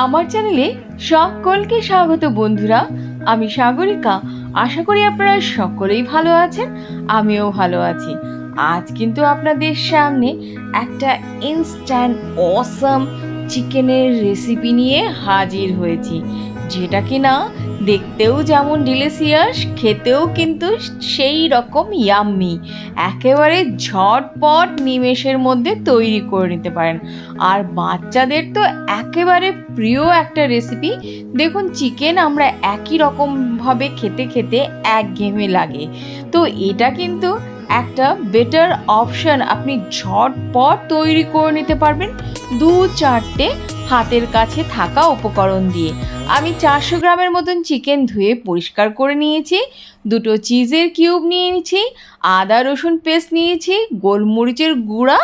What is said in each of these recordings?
আমার চ্যানেলে সকলকে স্বাগত বন্ধুরা। আমি সাগরিকা। আশা করি আপনারা সকলেই ভালো আছেন, আমিও ভালো আছি। আজ কিন্তু আপনাদের সামনে একটা ইনস্ট্যান্ট অসম চিকেনের রেসিপি নিয়ে হাজির হয়েছি। যেটা কিনা দেখতেও যেমন ডিলিশিয়াস খেতেও কিন্তু সেই রকম ইয়াম্মি একেবারে ঝটপট নিমেষের মধ্যে তৈরি করে নিতে পারেন। আর বাচ্চাদের তো একেবারে প্রিয় একটা রেসিপি দেখুন চিকেন আমরা একই রকমভাবে খেতে খেতে একঘেয়েমি লাগে। তো এটা কিন্তু একটা বেটার অপশন আপনি ঝটপট তৈরি করে নিতে পারবেন দু চারটে হাতের কাছে থাকা উপকরণ দিয়ে। আমি চারশো গ্রামের মতন চিকেন ধুয়ে পরিষ্কার করে নিয়েছি দুটো চিজের কিউব নিয়ে নিয়েছি আদা, রসুন পেস্ট নিয়েছি, গোলমরিচের গুঁড়া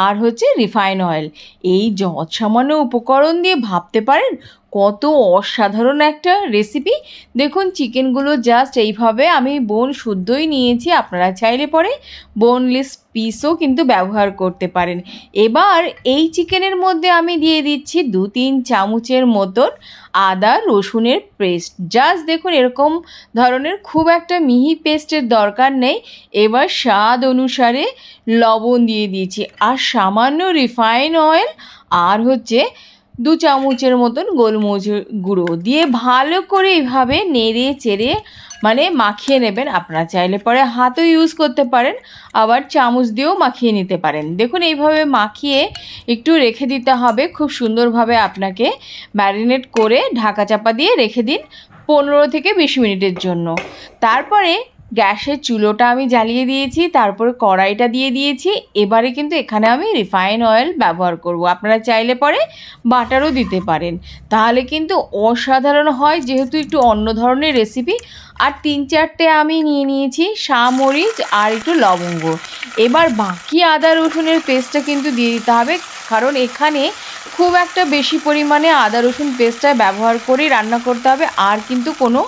আর হচ্ছে রিফাইন অয়েল এই যৎ সামান্য উপকরণ দিয়ে ভাবতে পারেন কত অসাধারণ একটা রেসিপি দেখুন, চিকেনগুলো জাস্ট এইভাবে আমি বোন শুদ্ধই নিয়েছি, আপনারা চাইলে পরে বোনলেস পিসও কিন্তু ব্যবহার করতে পারেন। এবার এই চিকেনের মধ্যে আমি দিয়ে দিচ্ছি দু তিন চামচের মতন আদা, রসুনের পেস্ট জাস্ট দেখুন, এরকম ধরনের খুব একটা মিহি পেস্টের দরকার নেই। এবার স্বাদ অনুসারে লবণ দিয়ে দিয়েছি। আর সামান্য রিফাইন অয়েল আর হচ্ছে দু চামচের মতন গোলমরিচের গুঁড়ো দিয়ে ভালো করে এভাবে নেড়ে চেড়ে মানে মাখিয়ে নেবেন আপনারা। চাইলে পরে হাতও ইউজ করতে পারেন, আবার চামচ দিয়েও মাখিয়ে নিতে পারেন। দেখুন, এইভাবে মাখিয়ে একটু রেখে দিতে হবে। খুব সুন্দরভাবে আপনাকে ম্যারিনেট করে ঢাকা চাপা দিয়ে রেখে দিন পনেরো থেকে বিশ মিনিটের জন্য। তারপরে গ্যাসের চুলোটা আমি জ্বালিয়ে দিয়েছি, তারপরে কড়াইটা দিয়ে দিয়েছি। এবারে কিন্তু এখানে আমি রিফাইন অয়েল ব্যবহার করব। আপনারা চাইলে পরে বাটারও দিতে পারেন। তাহলে কিন্তু অসাধারণ হয়, যেহেতু একটু অন্য ধরনের রেসিপি আর তিন চারটে আমি নিয়ে নিয়েছি মরিচ আর একটু লবঙ্গ। এবার বাকি আদা, রসুনের পেস্টটা কিন্তু দিয়ে দিতে হবে। কারণ এখানে খুব একটা বেশি পরিমাণে আদা, রসুন পেস্টটা ব্যবহার করে রান্না করতে হবে। আর কিন্তু কোনো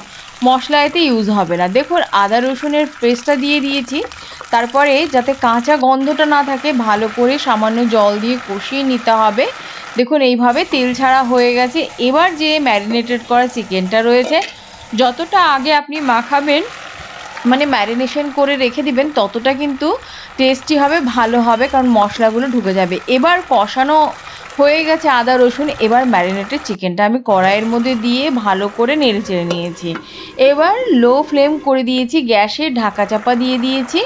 মশলা এতে ইউজ হবে না। দেখুন, আদা রসুনের পেস্টটা দিয়ে দিয়েছি। তারপরে যাতে কাঁচা গন্ধটা না থাকে, ভালো করে সামান্য জল দিয়ে কষিয়ে নিতে হবে। দেখুন, এইভাবে তেল ছাড়া হয়ে গেছে। এবার যে ম্যারিনেটেড করা চিকেনটা রয়েছে, যতটা আগে আপনি মাখাবেন মানে ম্যারিনেশন করে রেখে দিবেন, ততটা কিন্তু টেস্টি হবে, ভালো হবে, কারণ মশলাগুলো ঢুকে যাবে। এবার কষানো হয়ে গেছে আদা, রসুন। এবার ম্যারিনেটেড চিকেনটা আমি কড়াইয়ের মধ্যে দিয়ে ভালো করে নেড়ে চেড়ে নিয়েছি। এবার লো ফ্লেম করে দিয়েছি গ্যাসে ঢাকা চাপা দিয়ে দিয়েছি।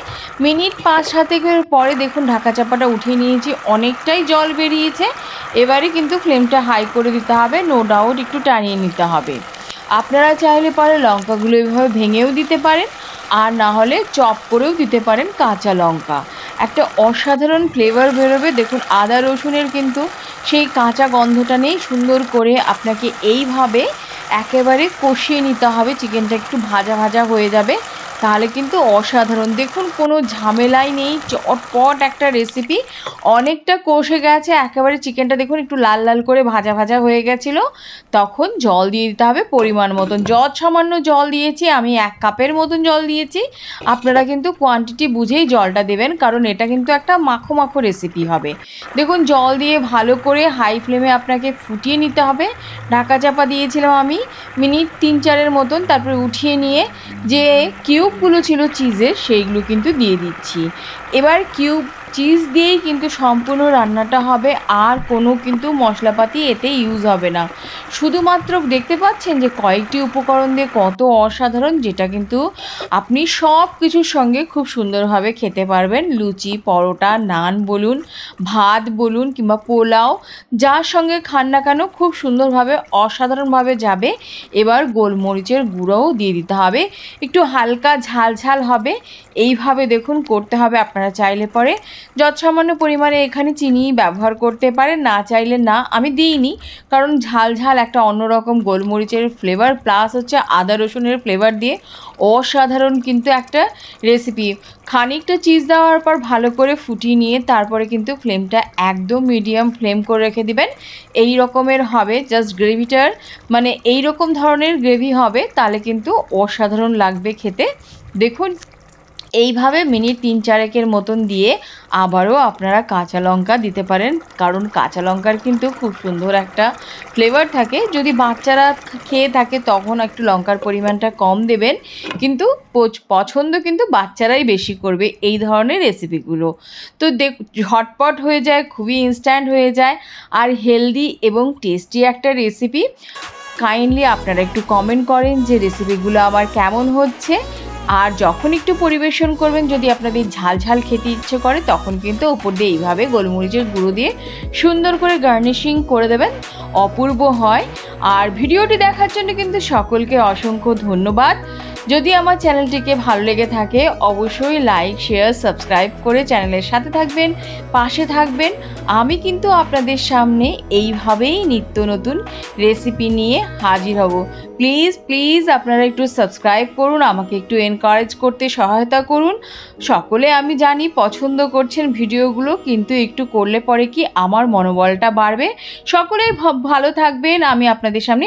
মিনিট পাঁচ সাতেকের পরে দেখুন ঢাকা চাপাটা উঠিয়ে নিয়েছি, অনেকটাই জল বেরিয়েছে। এবারে কিন্তু ফ্লেমটা হাই করে দিতে হবে, নো ডাউট একটু টানিয়ে নিতে হবে। আপনারা চাইলে পরে লঙ্কাগুলো এভাবে ভেঙেও দিতে পারেন, আর না হলে চপ করেও দিতে পারেন কাঁচা লঙ্কা। একটা অসাধারণ ফ্লেভার বেরোবে। দেখুন, আদা রসুনের কিন্তু সেই কাঁচা গন্ধটা নেই। সুন্দর করে আপনাকে এইভাবে একেবারে কষিয়ে নিতে হবে। চিকেনটা একটু ভাজা ভাজা হয়ে যাবে। তাহলে কিন্তু অসাধারণ। দেখুন, কোনো ঝামেলাই নেই, চটপট একটা রেসিপি অনেকটা কষে গেছে, একেবারে চিকেনটা দেখুন একটু লাল লাল করে ভাজা ভাজা হয়ে গেছিল। তখন জল দিয়ে দিতে হবে পরিমাণ মতন। জল সামান্য জল দিয়েছি, আমি এক কাপের মতন জল দিয়েছি। আপনারা কিন্তু কোয়ান্টিটি বুঝেই জলটা দেবেন, কারণ এটা কিন্তু একটা মাখো মাখো রেসিপি হবে। দেখুন, জল দিয়ে ভালো করে হাই ফ্লেমে আপনাকে ফুটিয়ে নিতে হবে। ঢাকা চাপা দিয়েছিলাম আমি, মিনিট তিন চারের মতন, তারপরে উঠিয়ে নিয়ে যে কিউবগুলো ছিল চিজের সেইগুলো কিন্তু দিয়ে দিচ্ছি। এবার কিউব চিজ দিয়েই কিন্তু সম্পূর্ণ রান্নাটা হবে, আর কোনো কিন্তু মশলাপাতি এতে ইউজ হবে না। শুধুমাত্র দেখতে পাচ্ছেন যে কয়েকটি উপকরণ দিয়ে কত অসাধারণ, যেটা কিন্তু আপনি সব কিছুর সঙ্গে খুব সুন্দরভাবে খেতে পারবেন। লুচি, পরোটা, নান বলুন, ভাত বলুন কিংবা পোলাও, যার সঙ্গে খান না কেন খুব সুন্দরভাবে, অসাধারণভাবে যাবে। এবার গোলমরিচের গুঁড়োও দিয়ে দিতে হবে। একটু হালকা ঝাল ঝাল হবে। এইভাবে দেখুন করতে হবে আপনারা চাইলে পরে। যৎসামান্য পরিমাণে এখানে চিনি ব্যবহার করতে পারেন, না চাইলে না, আমি দিইনি। কারণ ঝাল ঝাল একটা অন্যরকম গোলমরিচের ফ্লেভার প্লাস হচ্ছে আদা রসুনের ফ্লেভার দিয়ে অসাধারণ কিন্তু একটা রেসিপি খানিকটা চিজ দেওয়ার পর ভালো করে ফুটিয়ে নিয়ে তারপরে কিন্তু ফ্লেমটা একদম মিডিয়াম ফ্লেম করে রেখে দিবেন। এই রকমের হবে জাস্ট গ্রেভিটার মানে এই রকম ধরনের গ্রেভি হবে, তাহলে কিন্তু অসাধারণ লাগবে খেতে। দেখুন। এইভাবে মিনিট তিন চারেকের মতন দিয়ে আবারও আপনারা কাঁচা লঙ্কা দিতে পারেন। কারণ কাঁচা লঙ্কার কিন্তু খুব সুন্দর একটা ফ্লেভার থাকে। যদি বাচ্চারা খেয়ে থাকে তখন একটু লঙ্কার পরিমাণটা কম দেবেন। কিন্তু পছন্দ কিন্তু বাচ্চারাই বেশি করবে এই ধরনের রেসিপিগুলো তো দেখ, ঝটপট হয়ে যায়, খুবই ইনস্ট্যান্ট হয়ে যায়। আর হেলদি এবং টেস্টি একটা রেসিপি কাইন্ডলি আপনারা একটু কমেন্ট করেন যে রেসিপিগুলো আমার কেমন হচ্ছে। আর যখন একটু পরিবেশন করবেন, যদি আপনাদের ঝাল ঝাল খেতে ইচ্ছে করে, তখন কিন্তু ওপর দিয়ে এইভাবে গোলমরিচের গুঁড়ো দিয়ে সুন্দর করে গার্নিশিং করে দেবেন। অপূর্ব হয়। আর ভিডিওটি দেখার জন্য কিন্তু সকলকে অসংখ্য ধন্যবাদ। যদি আমার চ্যানেলটিকে ভালো লেগে থাকে, অবশ্যই লাইক শেয়ার সাবস্ক্রাইব করে চ্যানেলের সাথে থাকবেন, পাশে থাকবেন। আমি কিন্তু আপনাদের সামনে এইভাবেই নিত্য নতুন রেসিপি নিয়ে হাজির হব। প্লিজ প্লিজ আপনারা একটু সাবস্ক্রাইব করুন, আমাকে একটু এনকারেজ করতে সহায়তা করুন। সকলে আমি জানি পছন্দ করছেন ভিডিওগুলো, কিন্তু একটু করলে পরে কি আমার মনোবলটা বাড়বে। সকলেই ভালো থাকবেন, আমি আপনাদের সামনে